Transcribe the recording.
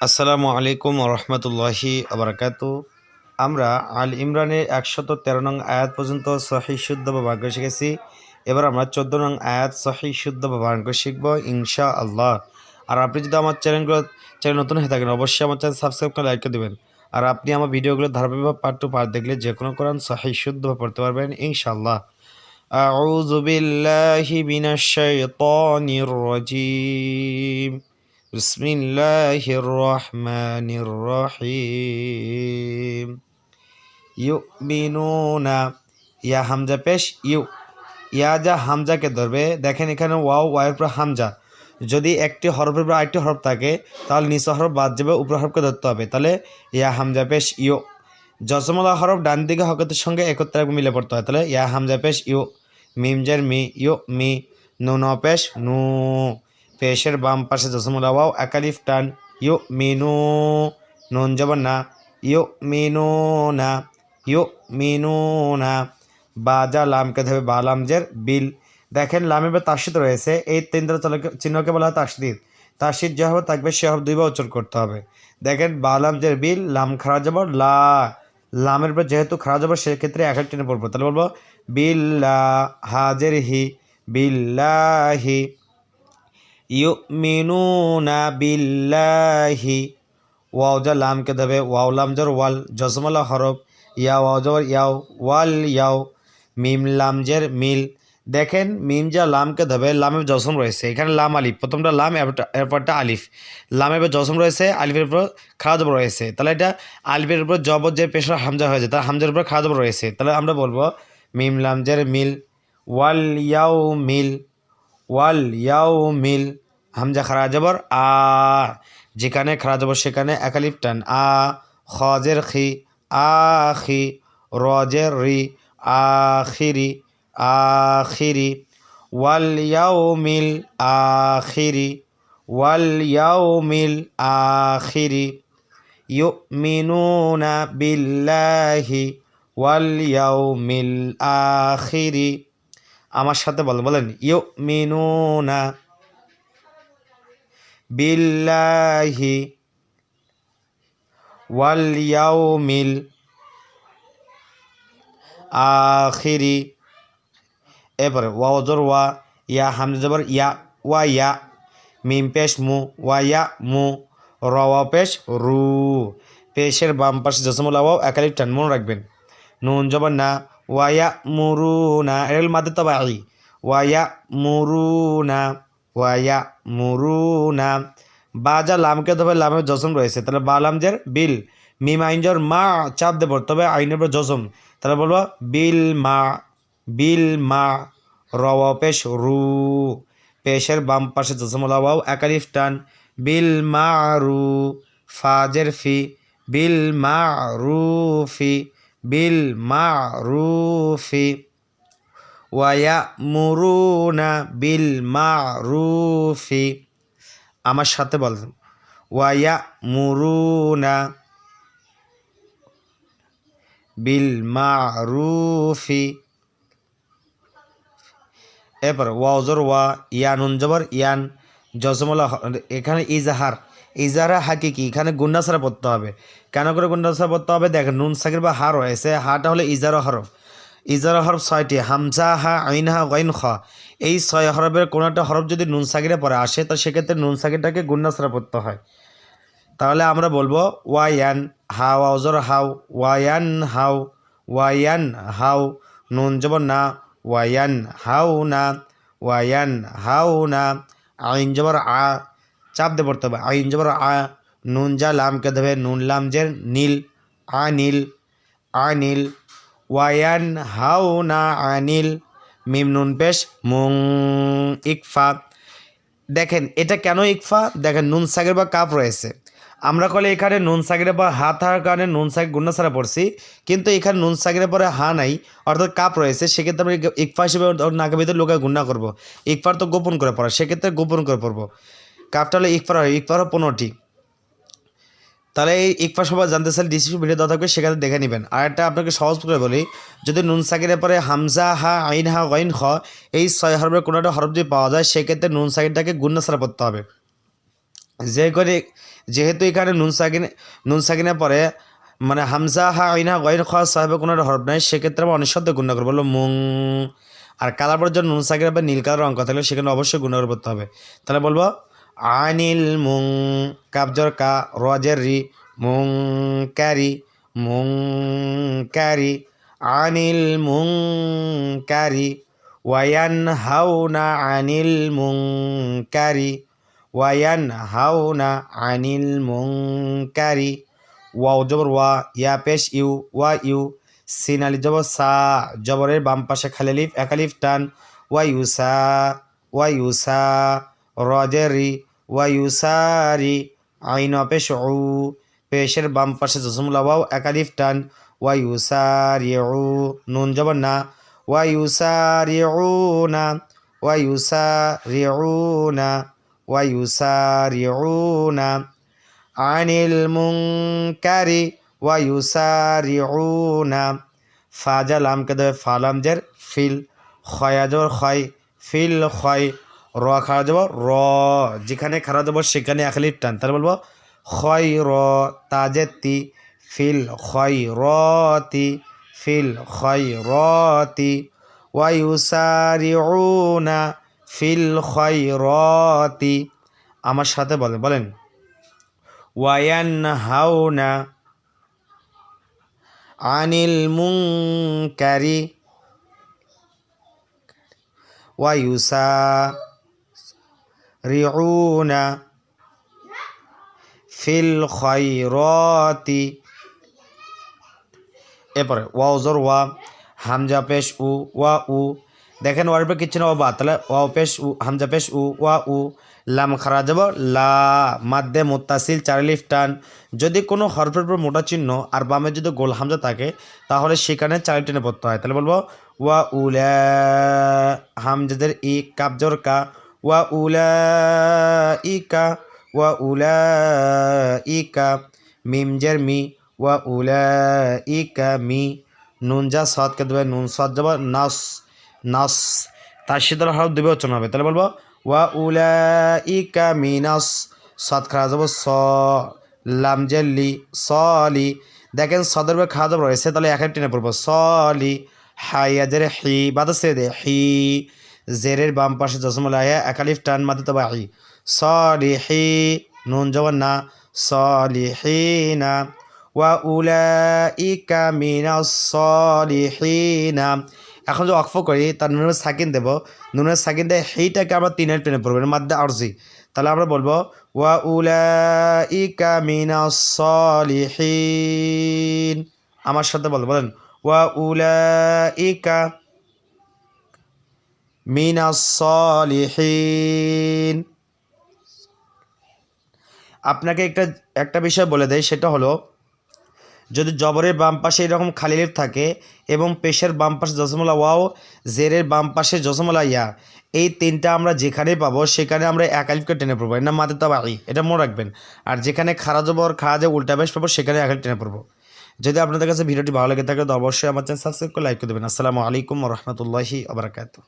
আসসালামু আলাইকুম রহমতুল্লাহি আবরাকাত আমরা আল ইমরানের একশত তেরো নং আয়াত পর্যন্ত সহি শুদ্ধ ভাগ্য শিখেছি। এবার আমরা চোদ্দ নং আয়াত সহি শুদ্ধ ভাগ্য শিখব ইনশা আল্লাহ আর আপনি যদি আমার চ্যানেলগুলো চ্যানেল নতুন হয়ে থাকেন, অবশ্যই আমার চ্যানেল সাবস্ক্রাইব করে লাইক দেবেন। আর আপনি আমার ভিডিওগুলো ধারাবাহিক পার্ট টু পার্ট দেখলে যে কোনো কোরআন সহি শুদ্ধ পড়তে পারবেন ইনশা আল্লাহ আউজুবিল্লাহি মিনাশ শাইতানির রাজীম। بسم الله الرحمن الرحيم يؤمنون ইয়া হামজা পেশ ইউ ইয়া যা হামজাকে ধরবে দেখেন এখানে ওয়াও ওয়াইয়ের পর হামজা যদি একটি হরফের পর আরেকটি হরফ থাকে তাহলে নিচে হরফ বাদ যাবে উপর হরফকে ধরতে হবে তাহলে ইয়া হামজা পেশ ইউ জসমলা হরফ ডান দিকে হকতের সঙ্গে একত্রে মিলে পড়তে হয় তাহলে ইয়া হামজা পেশ ইউ মিমজের মি ইউ মি নুন পেশ নু পেশের বাম পাশে জসমলা ওয়াও একালিফ টান ইউ মিনু নুন জবর না ইউ মিনু না ইউ মিনু না বাজা লামকে ধরবে, বা লামজের বিল। দেখেন লামে বা তাসিদ রয়েছে, এই তিন চিহ্নকে বলা হয় তাসদিদ তাসিদ যে হবে, থাকবে, সে হবে দুইবার উচ্চারণ করতে হবে। দেখেন, বা লামজের বিল, লাম খারা যাবর লা। লামের পর যেহেতু খারা যাবর সেক্ষেত্রে এক এক পড়ব। তাহলে বলব বিল্লা হাজের হি, বিল্লাহি ইউমিনুনা বিল্লাহি। ওয়াও যা লামকে দেবে ওয়াও লাম জর ওয়াল জসমলা হরফ ইয়া ওয়াও জবর ইয়াও, ওয়াল ইয়াও, মিম লাম জের মিল। দেখেন, মিম যা লামকে দেবে লামের জসম রয়েছে। এখানে লাম আলিফ, প্রথমটা লাম, এরপরটা- আলিফ। লামের উপর জসম রয়েছে, আলিফের উপর খাওয়া জবর রয়েছে। তাহলে এটা আলিফের উপর জবর যে পেশার হামজা হয়েছে, তার হামজার উপর খাওয়া জবর রয়েছে। তাহলে আমরা বলব, মিম লাম জের মিল, ওয়াল ইয়াও মিল। ওয়াল ইয়াও মিল হামজা খারা জবর আ, যেখানে খারা জবর সেখানে একালিফ টান, আ, খজের খি আখি রজের রি আখিরি আখিরি ওয়াল ইয়াউমিল আখিরি ওয়াল ইয়াউমিল আখিরি ওয়াল ইয়াউমিল আখিরি আমার সাথে বলেন বলেন, ইউমিনুনা বিল্লাহি ওয়াল ইয়াউমিল আখিরি। এরপরে ওয়া ওজর ওয়া, ইয়া, হামজা জবর ইয়া, ওয়া, ইয়া, মিম পেশ, মু, ওয়া, ইয়া, মু রওয়া পেশ, রু, পেশের বাম পাশে জসমুল ওয়াও একালিপ টান, মনে রাখবেন। নুন জবর না ওয়াইয়া মুরু না এর মাদে তবা আই ওয়াইয়া মুরু না ওয়াইয়া মুরু না বাজা লামকে তবে লামের জসম রয়েছে তাহলে বা লামজের বিল মিম আইনজর মা চাপ দেব তবে আইনের পর জসম তাহলে বলব বিল মা বিল মা রওয়া পেশ রু পেশের বাম পাশে জসমুল ওয়াও একালিফ টান বিল মা রু ফাজের ফি বিল মা রুফি বিল রুফি ওয়ায়ামুরুনা বিল মা রুফি আমার সাথে বলেন ওয়ায়া মুরুনা বিল মা রুফি এরপর ওয়াজর ওয়া ইয়ানুন জবর, ইয়ান জসমলা এখানে ইজাহার। ইজাহারা হাকিকি এখানে গুন্ডা ছাড়া পড়তে হবে। কেন করে ছাড়া পড়তে হবে দেখেন নুন সাকির বা হা রয়েছে হাটা হলো ইজারা হরফ। ইজারা হরফ ছয়টি। হামজা, হা, আইন, হা, গাইন, খ। এই ছয় হরফের কোনো একটা হরফ যদি নুন সাকিরে পরে আসে, তো সেক্ষেত্রে নুন সাকিরটাকে ছাড়া পড়তে হয়। তাহলে আমরা বলব, ওয়াইয়ান হাও আউজর হাউ ওয়াইয়ান হাউ ওয়াইয়ান হাউ নুন জবর না, ওয়াইয়ান হাউ না, ওয়াইয়ান হাউ না, আইন জবর আ, চাপ দিয়ে পড়তে হবে। আইন জবর আ নুন যা লামকে দেবে? নুন লাম জের নীল। আনিল। আনিল। ওয়ায়ান হাউ না আনিল। মিম নুন পেশ। মুং ইকফা। দেখেন, এটা কেন ইকফা? দেখেন, নুন সাগের বা কাপ রয়েছে। আমরা কলে এখানে নুন সাগের বা হা থাকার কারণে নুন সাগ গুন্না ছাড়া পড়ছি। কিন্তু এখানে নুন সাগের পরে হা নাই, অর্থাৎ কাপ রয়েছে, সেক্ষেত্রে আমরা ইকফা হিসেবে নাকের ভিতরে লোকে গুন্না করব। ইকফার তো গোপন করে পড়া, সেক্ষেত্রে গোপন করে পড়ব। কাপটা হলে ইকফার হয়, ইকফার পনেরোটি। তাহলে এই ইকফা সবাই জানতে চাইলে ডিসিপি ভিডিও দেওয়া থাকবে, সেখানে দেখে নেবেন। আর একটা আপনাকে সহজ করে বলি, যদি নুন সাকিরের পরে হামজা হা, আইন হা গাইন খ এই ছয় হরফের কোনো একটা হরফ যদি পাওয়া যায়, সেক্ষেত্রে নুন সাকিরটাকে গুন্না ছাড়া পড়তে হবে। যে করে যেহেতু এখানে নুন সাকিনে নুন সাকিনে পরে মানে হামজা হা, আইনা গয়ের খাওয়া সাহেবের কোনো একটা হরফ নাই, সেক্ষেত্রে আমরা অনেক শব্দ গুণা করব। বলল মুং। আর কালার পর জন্য নুন সাকিনে বা নীল কালার অঙ্ক থাকলে সেখানে অবশ্যই গুণা করতে হবে। তাহলে বলব আনিল মুং কাবজর কা রজের রি মুং ক্যারি মুং ক্যারি আনিল মুং ক্যারি ওয়ান হাউনা আনিল মুং ক্যারি ওয়ান হাউনা আনিল মুং ক্যারি ওয়াও জবর ওয়া, ইয়া পেশ ইউ, ওয়া ইউ, সিন আলি জবর সা, জবরের বাম পাশে খালিলিফ একালিফ টান, ওয়া ইউসা ওয়া ইউসা রজেরি ওয়া ইউসারি আইন পেশ উ পেশের বাম পাশে জসমুল্লা ওয়াও একালিফ টান। ওয়া ইউসারি উ নুন জবর না। ওয়া ইউসারি না ওয়া ইউসারি না ওয়া ইউসারি না আনিল মুনকারি ওয়া ইউসারিউনা ফাজা লামকে দেবে ফালাম জের ফিল খয়া জবর খয়, ফিল খয়। র খাওয়া যাব র। যেখানে খাওয়া যাব সেখানে আখালি টান। তাহলে বলব খয় র তাজেতি ফিল খয় রতি ফিল খয় রতি না ফিল খয় রতি আমার সাথে বলে বলেন। ওয়ায়ান হাওনা আনিল মুঙ্কারি ওয়ায়ুসা রিউনা ফিল খয়রতি। এরপরে ওয়া জোর, ওয়া, হামজা পেশ, উ, ওয়া, উ। দেখেন ওয়ার উপরে কিচ্ছু না বা। তাহলে ওয়া পেশ, উ, হামজা পেশ, উ, ওয়া, উ। লাম খারা যাব, লা, মাদ্দে মোত্তাসিল চারিলিফ টান। যদি কোনো হরফের পর মোটা চিহ্ন আর বামে যদি গোল হামজা থাকে, তাহলে সেখানে চারি টেনে পড়তে হয়। তাহলে বলব, ওয়া উলা হামজাদের ই কাবজর কা। ওয়া উলা ইকা মিমজের মি ওয়া মি, নুন যা সদ কে দেবে, নুন সদ যাব নাস নাস, তার শীতল হরফ দেবে উচ্চারণ হবে। তাহলে বলব, ওয়া উলা ইকা মিনাস সদ খাওয়া যাব স, লাম জেল্লি সলি দেখেন সদর বা খাওয়া যাব রয়েছে তাহলে এক টেনে পড়ব। সলি হাইয়া জেরে হি, বাদ সে দে হি। জেরের বাম পাশে জসমল আয়া একালিফ টান মাতে তো হি সলি হি নুন জবান না। সলি হি না ওয়া উলা ইকা মিনাস সলিহিনা। এখন যে অক্ফ করি, তার নুনের সাকিন দেব। নুনের সাকিন দিয়ে সেইটাকে আমরা তিনের টেনে পড়ব, এর মাধ্যমে আরজি। তাহলে আমরা বলব, ওয়া উলা ইকা মিনাস সলিহিন। আমার সাথে বল, বলেন, ওয়া উলা ইকা মিনাস সলিহিন আপনাকে একটা একটা বিষয় বলে দেয় সেটা হলো, যদি জবরের বাম পাশে এরকম খালিলিফ থাকে এবং পেশের বাম পাশে জসমলা ওয়াও, জেরের বাম পাশে জসমলা ইয়া, এই তিনটা আমরা যেখানেই পাবো, সেখানে আমরা এক আলিফকে টেনে পড়ব। নাম মাতে তাবাই এটা মনে রাখবেন। আর যেখানে খারা জবর খারা যে উল্টা বেশ পাবো, সেখানে এক আলিফ টেনে পড়ব। যদি আপনাদের কাছে ভিডিওটি ভালো লেগে থাকে, তো অবশ্যই আমার চ্যানেল সাবস্ক্রাইব করে লাইক করে দেবেন। আসসালামু আলাইকুম রহমতুল্লাহি আবরাকাতু